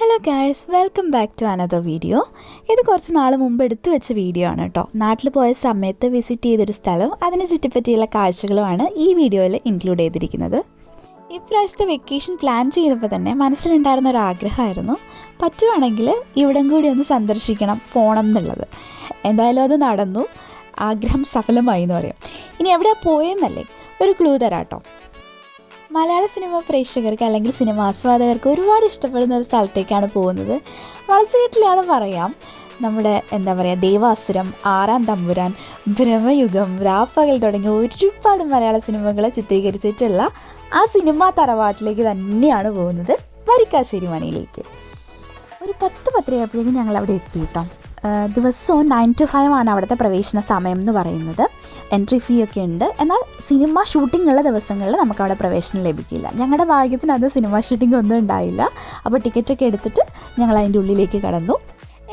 Hello guys welcome back to another video ഇത് കുറച്ച് നാൾ മുമ്പ് എടുത്തു വെച്ച വീഡിയോ ആണ് കേട്ടോ നാട്ടിൽ പോയ സമയത്ത് വിസിറ്റ് ചെയ്തൊരു സ്ഥലവും അതിനെ ചുറ്റിപ്പറ്റിയുള്ള കാഴ്ചകളുമാണ് ഈ വീഡിയോയിൽ ഇൻക്ലൂഡ് ചെയ്തിരിക്കുന്നത്. ഇപ്രാവശ്യത്തെ വെക്കേഷൻ പ്ലാൻ ചെയ്തപ്പോൾ തന്നെ മനസ്സിലുണ്ടായിരുന്ന ഒരു ആഗ്രഹമായിരുന്നു. പറ്റുവാണെങ്കിൽ ഇവിടം കൂടി ഒന്ന് സന്ദർശിക്കണം പോകണം എന്നുള്ളത്. എന്തായാലും അത് നടന്നു. ആഗ്രഹം സഫലമായി എന്ന് പറയാം. ഇനി എവിടെയാണ് പോയെന്നല്ലേ? ഒരു ക്ലൂ തരാം കേട്ടോ മലയാള സിനിമ പ്രേക്ഷകർക്ക് അല്ലെങ്കിൽ സിനിമ ആസ്വാദകർക്ക് ഒരുപാട് ഇഷ്ടപ്പെടുന്ന ഒരു സ്ഥലത്തേക്കാണ് പോകുന്നത്. വളച്ചുകെട്ടില്ലാതെ പറയാം. നമ്മുടെ എന്താ പറയുക ദേവാസുരം ആറാം തമ്പുരാൻ ഭ്രമയുഗം രാപ്പകൽ തുടങ്ങിയ ഒരുപാട് മലയാള സിനിമകളെ ചിത്രീകരിച്ചിട്ടുള്ള ആ സിനിമാ തറവാട്ടിലേക്ക് തന്നെയാണ് പോകുന്നത്. വരിക്കാശ്ശേരി മനയിലേക്ക്. ഒരു പത്ത് പത്തരയായപ്പോഴേക്കും ഞങ്ങൾ അവിടെ എത്തി കേട്ടോ ദിവസവും നയൻ ടു ഫൈവ് ആണ് അവിടുത്തെ പ്രവേശന സമയം എന്ന് പറയുന്നത്. എൻട്രി ഫീ ഒക്കെ ഉണ്ട്. എന്നാൽ സിനിമ ഷൂട്ടിംഗ് ഉള്ള ദിവസങ്ങളിൽ നമുക്ക് അവിടെ പ്രവേശനം ലഭിക്കില്ല. ഞങ്ങളുടെ ഭാഗ്യത്തിന് അത് സിനിമ ഷൂട്ടിംഗ് ഒന്നും ഉണ്ടായില്ല. അപ്പോൾ ടിക്കറ്റൊക്കെ എടുത്തിട്ട് ഞങ്ങൾ അതിന്റെ ഉള്ളിലേക്ക് കടന്നു.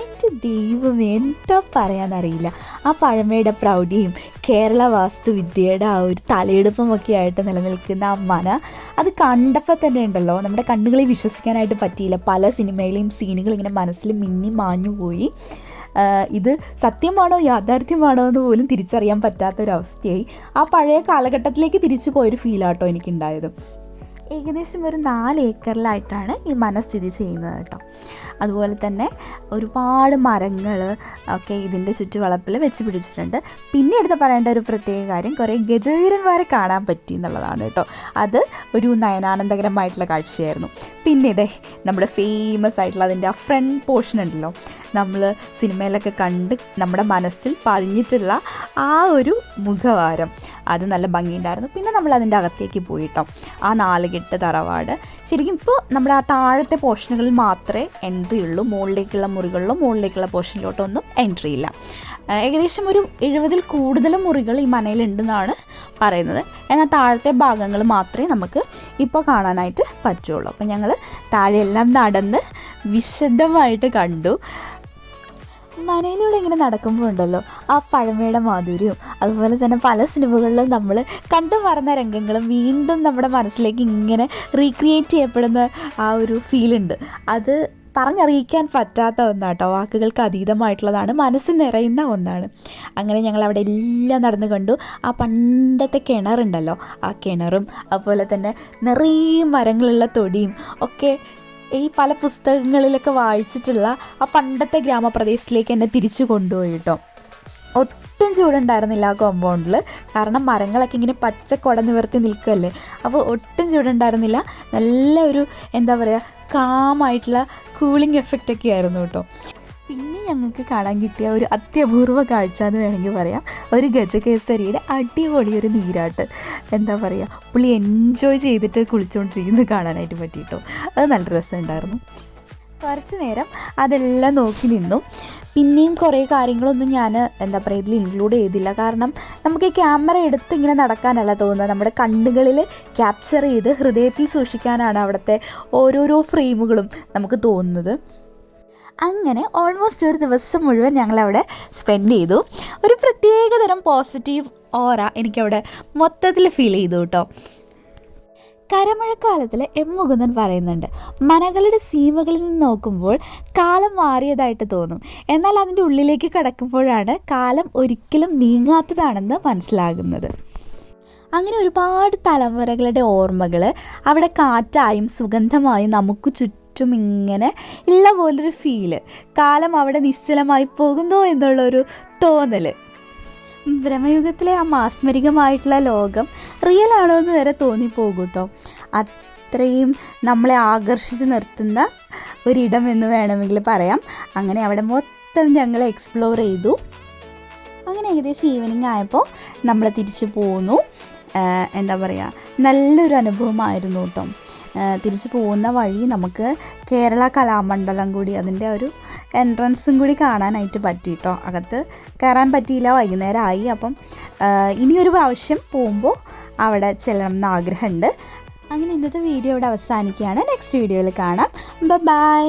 എന്റെ ദൈവം എന്താ പറയാനറിയില്ല ആ പഴമയുടെ പ്രൗഢിയും കേരള വാസ്തുവിദ്യയുടെ ആ ഒരു തലയെടുപ്പുമൊക്കെ ആയിട്ട് നിലനിൽക്കുന്ന ആ മന അത് കണ്ടപ്പോൾ തന്നെ ഉണ്ടല്ലോ. നമ്മുടെ കണ്ണുകളിൽ വിശ്വസിക്കാനായിട്ട് പറ്റിയില്ല. പല സിനിമയിലെയും സീനുകൾ ഇങ്ങനെ മനസ്സിൽ മിന്നി മാഞ്ഞു പോയി ഇത് സത്യമാണോ യാഥാർത്ഥ്യമാണോ എന്ന് പോലും തിരിച്ചറിയാൻ പറ്റാത്തൊരവസ്ഥയായി. ആ പഴയ കാലഘട്ടത്തിലേക്ക് തിരിച്ചു പോയൊരു ഫീലാട്ടോ എനിക്കുണ്ടായത്. ഏകദേശം ഒരു നാല് ഏക്കറിലായിട്ടാണ് ഈ മന സ്ഥിതി ചെയ്യുന്നത് കേട്ടോ. അതുപോലെ തന്നെ ഒരുപാട് മരങ്ങൾ ഒക്കെ ഇതിന്റെ ചുറ്റുവളപ്പിൽ വെച്ച് പിടിച്ചിട്ടുണ്ട്. പിന്നെ എടുത്ത് പറയേണ്ട ഒരു പ്രത്യേക കാര്യം കുറേ ഗജവീരന്മാരെ കാണാൻ പറ്റി എന്നുള്ളതാണ് കേട്ടോ. അത് ഒരു നയനാനന്ദകരമായിട്ടുള്ള കാഴ്ചയായിരുന്നു. പിന്നെ ഇതേ നമ്മുടെ ഫേമസ് ആയിട്ടുള്ള അതിന്റെ ആ ഫ്രണ്ട് പോർഷൻ ഉണ്ടല്ലോ. നമ്മൾ സിനിമയിലൊക്കെ കണ്ട് നമ്മുടെ മനസ്സിൽ പതിഞ്ഞിട്ടുള്ള ആ ഒരു മുഖവാരം. അത് നല്ല ഭംഗിയുണ്ടായിരുന്നു. പിന്നെ നമ്മൾ അതിന്റെ അകത്തേക്ക് പോയിട്ടോ. ആ നാലുകെട്ട് തറവാട്. ശരിക്കും ഇപ്പോൾ നമ്മുടെ ആ താഴത്തെ പോർഷനുകളിൽ മാത്രമേ എൻട്രി ഉള്ളൂ. മുകളിലേക്കുള്ള മുറികളിലോ മുകളിലേക്കുള്ള പോർഷനിലോട്ടൊന്നും എൻട്രി ഇല്ല. ഏകദേശം ഒരു എഴുപതിൽ കൂടുതൽ മുറികൾ ഈ മനയിലുണ്ടെന്നാണ് പറയുന്നത്. എന്നാൽ താഴത്തെ ഭാഗങ്ങൾ മാത്രമേ നമുക്ക് ഇപ്പോൾ കാണാനായിട്ട് പറ്റുള്ളൂ. അപ്പം ഞങ്ങൾ താഴെയെല്ലാം നടന്ന് വിശദമായിട്ട് കണ്ടു. മനയിലൂടെ ഇങ്ങനെ നടക്കുമ്പോൾ ഉണ്ടല്ലോ ആ പഴമയുടെ മാധുര്യവും അതുപോലെ തന്നെ പല സിനിമകളിലും നമ്മൾ കണ്ടു മറന്ന രംഗങ്ങളും വീണ്ടും നമ്മുടെ മനസ്സിലേക്ക് ഇങ്ങനെ റീക്രിയേറ്റ് ചെയ്യപ്പെടുന്ന ആ ഒരു ഫീലുണ്ട് അത് പറഞ്ഞറിയിക്കാൻ പറ്റാത്ത ഒന്നാട്ടോ വാക്കുകൾക്ക് അതീതമായിട്ടുള്ളതാണ് മനസ്സ് നിറയുന്ന ഒന്നാണ്. അങ്ങനെ ഞങ്ങൾ അവിടെ എല്ലാം നടന്നു കണ്ടു. ആ പണ്ടത്തെ കിണറുണ്ടല്ലോ ആ കിണറും അതുപോലെ തന്നെ നിറയെ മരങ്ങളുള്ള തൊടിയും ഒക്കെ ഈ പല പുസ്തകങ്ങളിലൊക്കെ വായിച്ചിട്ടുള്ള ആ പണ്ടത്തെ ഗ്രാമപ്രദേശത്തിലേക്ക് എന്നെ തിരിച്ചു കൊണ്ടുപോയി കേട്ടോ. ഒട്ടും ചൂടുണ്ടായിരുന്നില്ല ആ കോമ്പൗണ്ടിൽ കാരണം മരങ്ങളൊക്കെ ഇങ്ങനെ പച്ച കുട നിവർത്തി നിൽക്കുകയല്ലേ അപ്പോൾ ഒട്ടും ചൂടുണ്ടായിരുന്നില്ല. നല്ല ഒരു എന്താ പറയുക കാമായിട്ടുള്ള കൂളിംഗ് എഫക്റ്റ് ഒക്കെ ആയിരുന്നു കേട്ടോ. ഞങ്ങൾക്ക് കാണാൻ കിട്ടിയ ഒരു അത്യപൂർവ കാഴ്ച എന്ന് വേണമെങ്കിൽ പറയാം. ഒരു ഗജകേസരിയുടെ അടിപൊളി ഒരു നീരാട്ട്. എന്താ പറയുക പുള്ളി എൻജോയ് ചെയ്തിട്ട് കുളിച്ചുകൊണ്ടിരിക്കുന്നത് കാണാനായിട്ട് പറ്റിയിട്ടോ. അത് നല്ല രസമുണ്ടായിരുന്നു. കുറച്ച് നേരം അതെല്ലാം നോക്കി നിന്നു. പിന്നെയും കുറേ കാര്യങ്ങളൊന്നും ഞാൻ എന്താ പറയുക ഇതിൽ ഇൻക്ലൂഡ് ചെയ്തില്ല. കാരണം നമുക്ക് ക്യാമറ എടുത്ത് ഇങ്ങനെ നടക്കാനല്ല തോന്നുന്നത്. നമ്മുടെ കണ്ണുകളിൽ ക്യാപ്ചർ ചെയ്ത് ഹൃദയത്തിൽ സൂക്ഷിക്കാനാണ് അവിടുത്തെ ഓരോരോ ഫ്രെയിമുകളും നമുക്ക് തോന്നുന്നത്. അങ്ങനെ ഓൾമോസ്റ്റ് ഒരു ദിവസം മുഴുവൻ ഞങ്ങളവിടെ സ്പെൻഡ് ചെയ്തു. ഒരു പ്രത്യേക തരം പോസിറ്റീവ് ഓറ എനിക്കവിടെ മൊത്തത്തിൽ ഫീൽ ചെയ്തു കേട്ടോ. കരമഴക്കാലത്തിൽ എം മുകുന്ദൻ പറയുന്നുണ്ട് മനകളുടെ സീമകളിൽ നിന്ന് നോക്കുമ്പോൾ കാലം മാറിയതായിട്ട് തോന്നും. എന്നാൽ അതിന്റെ ഉള്ളിലേക്ക് കടക്കുമ്പോഴാണ് കാലം ഒരിക്കലും നീങ്ങാത്തതാണെന്ന് മനസ്സിലാകുന്നത്. അങ്ങനെ ഒരുപാട് തലമുറകളുടെ ഓർമ്മകൾ അവിടെ കാറ്റായും സുഗന്ധമായും നമുക്ക് ചുറ്റും ഇങ്ങനെ ഉള്ള പോലൊരു ഫീൽ കാലം അവിടെ നിശ്ചലമായി പോകുന്നു എന്നുള്ളൊരു തോന്നൽ ബ്രഹ്മയുഗത്തിലെ ആ മാസ്മരികമായിട്ടുള്ള ലോകം റിയൽ ആണോ എന്ന് വരെ തോന്നിപ്പോകും കേട്ടോ അത്രയും നമ്മളെ ആകർഷിച്ച് നിർത്തുന്ന ഒരിടം എന്ന് വേണമെങ്കിൽ പറയാം. അങ്ങനെ അവിടെ മൊത്തം ഞങ്ങൾ എക്സ്പ്ലോർ ചെയ്തു. അങ്ങനെ ഏകദേശം ഈവനിങ് ആയപ്പോൾ നമ്മൾ തിരിച്ചു പോന്നു. എന്താ പറയുക നല്ലൊരു അനുഭവമായിരുന്നു കേട്ടോ. തിരിച്ചു പോകുന്ന വഴി നമുക്ക് കേരള കലാമണ്ഡലം കൂടി അതിന്റെ ഒരു എൻട്രൻസും കൂടി കാണാനായിട്ട് പറ്റി കേട്ടോ അകത്ത് കയറാൻ പറ്റിയില്ല വൈകുന്നേരം ആയി അപ്പം ഇനിയൊരു പ്രാവശ്യം പോകുമ്പോൾ അവിടെ ചെല്ലണം എന്ന് ആഗ്രഹമുണ്ട്. അങ്ങനെ ഇന്നത്തെ വീഡിയോ ഇവിടെ അവസാനിക്കുകയാണ്. നെക്സ്റ്റ് വീഡിയോയിൽ കാണാം. ബൈ